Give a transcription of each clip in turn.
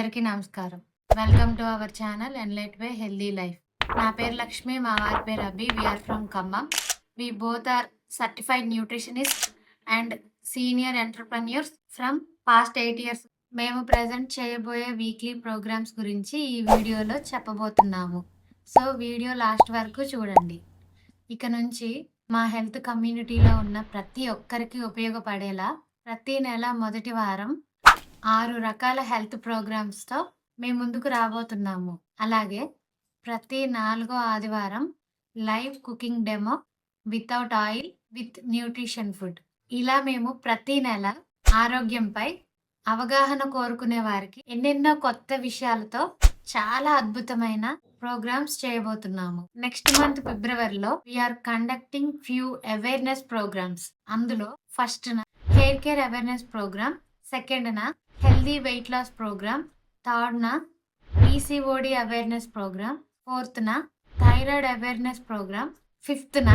అందరికీ నమస్కారం. Welcome to our channel enlight way healthy life. నా పేరు లక్ష్మి మా వారి పేరు Abhi we are from Khammam. We both are certified nutritionist and senior entrepreneurs from past eight years. మేము present చేయబోయే వీక్లీ ప్రోగ్రామ్స్ గురించి ఈ వీడియోలో చెప్పబోతున్నాము. సో వీడియో లాస్ట్ వరకు చూడండి. ఇక నుంచి మా హెల్త్ కమ్యూనిటీలో ఉన్న ప్రతి ఒక్కరికి ఉపయోగపడేలా ప్రతి నెల మొదటి వారం ఆరు రకాల హెల్త్ ప్రోగ్రామ్స్తో మేము ముందుకు రాబోతున్నాము. అలాగే ప్రతి నాలుగో ఆదివారం live cooking demo without oil with nutrition food. ఇలా మేము ప్రతి నెల ఆరోగ్యంపై అవగాహన కోరుకునే వారికి ఎన్నెన్నో కొత్త విషయాలతో చాలా అద్భుతమైన ప్రోగ్రామ్స్ చేయబోతున్నాము. నెక్స్ట్ మంత్ ఫిబ్రవరిలో we are conducting few awareness programmes అందులో first hair care awareness programme సెకండ్న? Healthy weight loss programme. థర్డ్న? నా PCOD awareness programme. ఫోర్త్న? Thyroid awareness programme. ఫిఫ్త్న?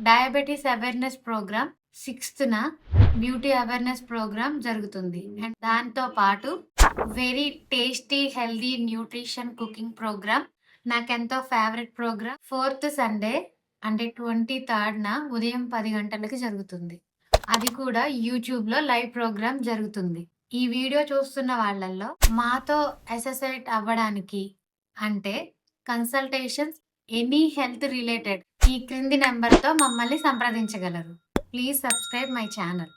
Diabetes awareness programme. సిక్స్త్న? Beauty awareness programme జరుగుతుంది. అండ్ దాంతో పాటు very tasty healthy nutrition cooking programme. నాకెంతో favourite programme. Fourth Sunday అంటే twenty థర్డ్న? ఉదయం పది గంటలకి జరుగుతుంది. అది కూడా యూట్యూబ్లో లైవ్ ప్రోగ్రామ్ జరుగుతుంది. ఈ వీడియో చూస్తున్న వాళ్ళల్లో మాతో అసోసియేట్ అవ్వడానికి అంటే కన్సల్టేషన్స్ ఎనీ హెల్త్ రిలేటెడ్ ఈ క్రింది నెంబర్తో మమ్మల్ని సంప్రదించగలరు. Please subscribe my channel.